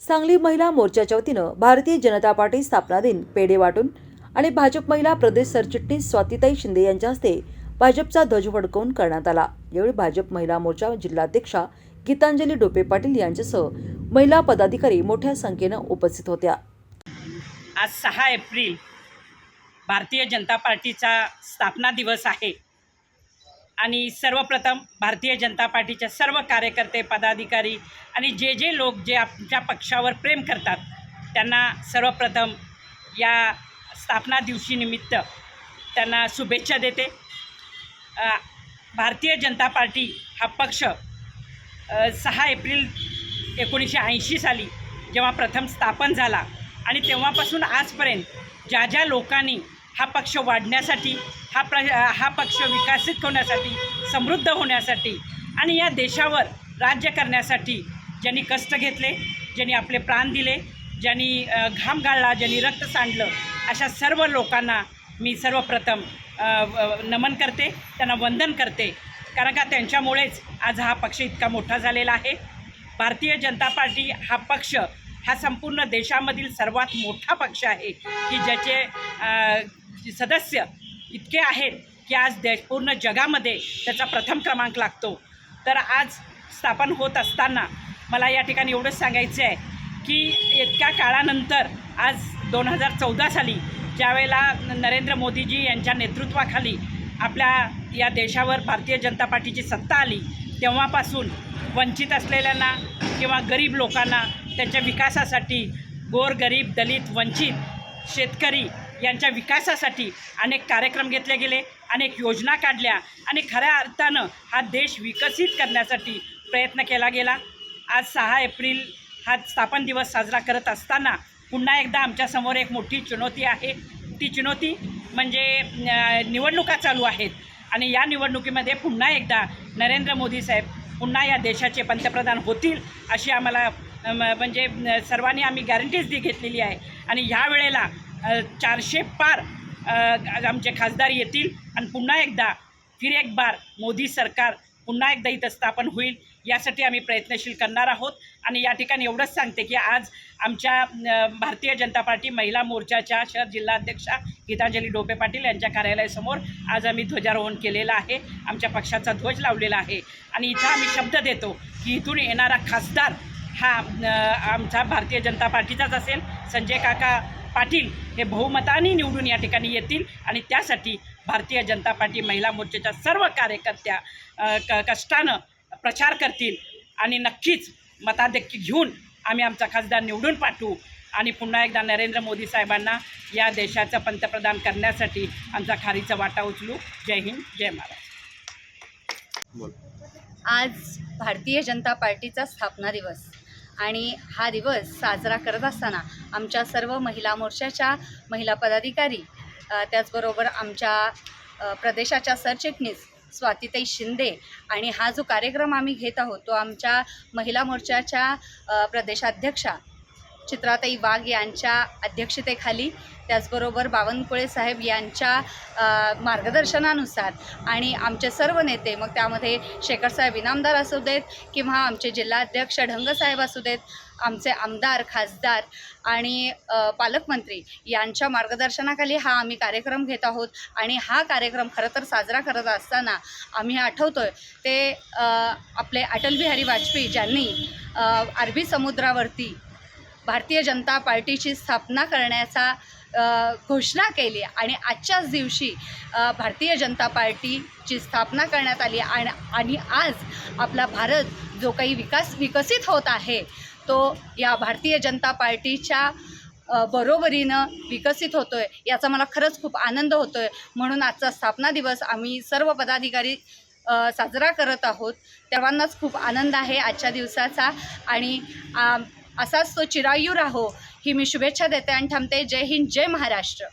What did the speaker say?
सांगली महिला मोर्चाच्या वतीनं भारतीय जनता पार्टी स्थापना दिन पेढे वाटून आणि भाजप महिला प्रदेश सरचिटणीस स्वातीताई शिंदे यांच्या हस्ते भाजपचा ध्वज फडकवून करण्यात आला. यावेळी भाजप महिला मोर्चा जिल्हाध्यक्षा गीतांजली डोपे पाटील यांच्यासह महिला पदाधिकारी मोठ्या संख्येनं उपस्थित होत्या. आज सहा एप्रिल भारतीय जनता पार्टीचा स्थापना दिवस आहे. आणि सर्वप्रथम भारतीय जनता पार्टीच्या सर्व कार्यकर्ते पदाधिकारी आणि जे जे लोक जे आमच्या पक्षावर प्रेम करतात त्यांना सर्वप्रथम या स्थापना दिवशी निमित्त त्यांना शुभेच्छा देते. भारतीय जनता पार्टी हा पक्ष सहा एप्रिल एकोणीसशे ऐंशी साली जेव्हा प्रथम स्थापन झाला आणि तेव्हापासून आजपर्यंत ज्या ज्या लोकांनी हा पक्ष वाढण्यासाठी हा प्र हा पक्ष विकसित होण्यासाठी समृद्ध होण्यासाठी आणि या देशावर राज्य करण्यासाठी ज्यांनी कष्ट घेतले ज्यांनी आपले प्राण दिले ज्यांनी घाम गाळला ज्यांनी रक्त सांडलं अशा सर्व लोकांना मी सर्वप्रथम नमन करते त्यांना वंदन करते. कारण का त्यांच्यामुळेच आज हा पक्ष इतका मोठा झालेला आहे. भारतीय जनता पार्टी हा पक्ष हा संपूर्ण देशामधील सर्वात मोठा पक्ष आहे की ज्याचे सदस्य इतके आहेत की आज देश पूर्ण जगामध्ये त्याचा प्रथम क्रमांक लागतो. तर आज स्थापन होत असताना मला या ठिकाणी एवढंच सांगायचं आहे की इतक्या काळानंतर आज दोन हजार चौदा साली ज्यावेळेला नरेंद्र मोदीजी यांच्या नेतृत्वाखाली आपल्या या देशावर भारतीय जनता पार्टीची सत्ता आली तेव्हापासून वंचित असलेल्यांना किंवा गरीब लोकांना त्यांच्या विकासासाठी गोर गरीब दलित वंचित शेतकरी यांच्या विकासासाठी अनेक कार्यक्रम घेतले गेले अनेक योजना काढल्या आणि खऱ्या अर्थानं हा देश विकसित करण्यासाठी प्रयत्न केला गेला. आज सहा एप्रिल हा स्थापन दिवस साजरा करत असताना पुन्हा एकदा आमच्यासमोर एक मोठी चुनौती आहे. ती चुनौती म्हणजे निवडणुका चालू आहेत आणि या निवडणुकीमध्ये पुन्हा एकदा नरेंद्र मोदी साहेब पुन्हा या देशाचे पंतप्रधान होतील अशी आम्हाला म्हणजे सर्वांनी आम्ही गॅरंटीज दी घेतलेली आहे. आणि ह्या वेळेला चारशे पार आमचे खासदार येतील आणि पुन्हा एकदा फिर एक बार मोदी सरकार पुन्हा एकदा इथं स्थापन होईल यासाठी आम्ही प्रयत्नशील करणार आहोत. आणि या ठिकाणी एवढंच सांगते की आज आमच्या भारतीय जनता पार्टी महिला मोर्चाच्या शहर जिल्हाध्यक्षा गीतांजली डोपे पाटील यांच्या कार्यालयासमोर आज आम्ही ध्वजारोहण केलेलं आहे. आमच्या पक्षाचा ध्वज लावलेला आहे. आणि इथं आम्ही शब्द देतो की इथून येणारा खासदार हा आमचा भारतीय जनता पार्टीचाच असेल. संजय काका पाटील हे बहुमताने निवडून या ठिकाणी येतील आणि त्यासाठी भारतीय जनता पार्टी महिला मोर्चाच्या सर्व कार्यकर्त्या क कष्टानं प्रचार करतील आणि नक्कीच मताधिक्य घेऊन आम्ही आमचा खासदार निवडून पाठवू. आणि पुन्हा एकदा नरेंद्र मोदी साहेबांना या देशाचं पंतप्रधान करण्यासाठी आमचा खारीचा वाटा उचलू. जय हिंद जय महाराज आज भारतीय जनता पार्टीचा स्थापना दिवस. आणि हा दिवस साजरा करत असताना आमच्या सर्व महिला मोर्चाच्या महिला पदाधिकारी त्याचबरोबर आमच्या प्रदेशाच्या सरचिटणीस स्वातीताई शिंदे आणि हा जो कार्यक्रम आम्ही घेत आहोत तो आमच्या महिला मोर्चाच्या प्रदेशाध्यक्षा चित्राताई वाघ यांच्या अध्यक्षतेखाली त्याचबरोबर बावनकुळे साहेब यांच्या मार्गदर्शनानुसार आणि आमचे सर्व नेते मग त्यामध्ये शेखरसाहेब इनामदार असू देत किंवा आमचे जिल्हाध्यक्ष ढंगसाहेब असू देत आमचे आमदार खासदार आणि पालकमंत्री यांच्या मार्गदर्शनाखाली हा आम्ही कार्यक्रम घेत आहोत आणि हा कार्यक्रम खरं तर साजरा करत असताना आम्ही आठवतोय ते आपले अटल बिहारी वाजपेयी ज्यांनी अरबी समुद्रावरती भारतीय जनता पार्टीची स्थापना करण्याचा घोषणा केली आणि आजच्याच दिवशी भारतीय जनता पार्टीची स्थापना करण्यात आली आणि आणि आज आपला भारत जो काही विकास विकसित होत आहे तो या भारतीय जनता पार्टीच्या बरोबरीनं विकसित होतो आहे याचा मला खरंच खूप आनंद होतो आहे म्हणून आजचा स्थापना दिवस आम्ही सर्व पदाधिकारी साजरा करत आहोत. सर्वांनाच खूप आनंद आहे आजच्या दिवसाचा आणि असाच तो चिरायू राहो. ही मी शुभेच्छा देते आणि थांबते जय हिंद जय महाराष्ट्र.